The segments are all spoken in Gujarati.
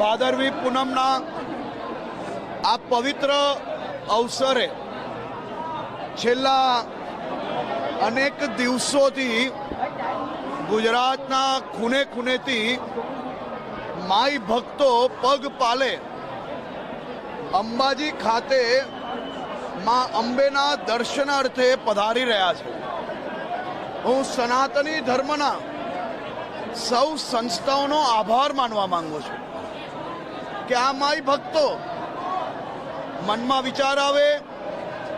ભાદરવી પૂનમના આ પવિત્ર અવસરે છેલ્લા અનેક દિવસોથી ગુજરાતના ખૂને ખૂનેથી માઈ ભક્તો પગ પાલે અંબાજી ખાતે માં અંબેના દર્શનાર્થે પધારી રહ્યા છે. હું સનાતની ધર્મના સૌ સંસ્થાઓનો આભાર માનવા માંગુ છું. કે આ માઈ ભક્તો મનમાં વિચાર આવે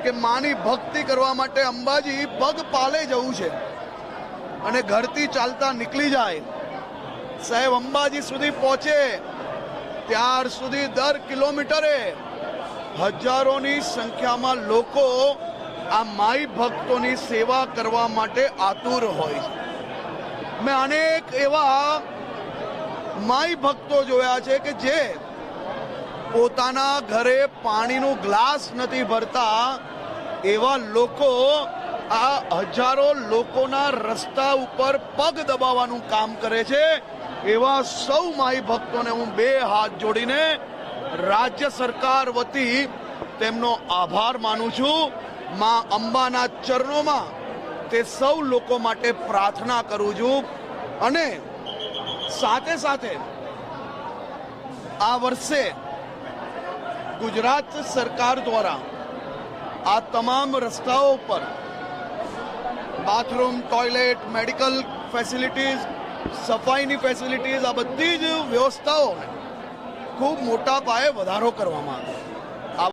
કે માની ભક્તિ કરવા માટે અંબાજી પગ પાલે જવું છે અને ઘરથી ચાલતા નીકળી જાય. સાહેબ, અંબાજી સુધી પહોંચે ત્યાર સુધી દર કિલોમીટરે હજારોની સંખ્યામાં લોકો આ માઈ ભક્તોની સેવા કરવા માટે આતુર હોય મેં અનેક એવા માઈ ભક્તો જોયા છે કે જે પોતાના ઘરે પાણીનું ગ્લાસ નથી ભરતા એવા લોકો આ હજારો લોકોના રસ્તા ઉપર પગ દબાવવાનું કામ કરે છે. એવા સૌ માઈ ભક્તોને હું બે હાથ જોડીને રાજ્ય સરકાર વતી તેમનો આભાર માનું છું. માં અંબાના ચરણોમાં તે સૌ લોકો માટે પ્રાર્થના કરું છું. અને સાથે સાથે આ વર્ષે ગુજરાત સરકાર દ્વારા આ તમામ રસ્તાઓ પર બાથરૂમ, ટોયલેટ, મેડિકલ ફેસિલિટીઝ, સફાઈની ફેસિલિટીઝ, આ બધી જ વ્યવસ્થાઓને ખૂબ મોટા પાયે વધારો કરવામાં આવ્યો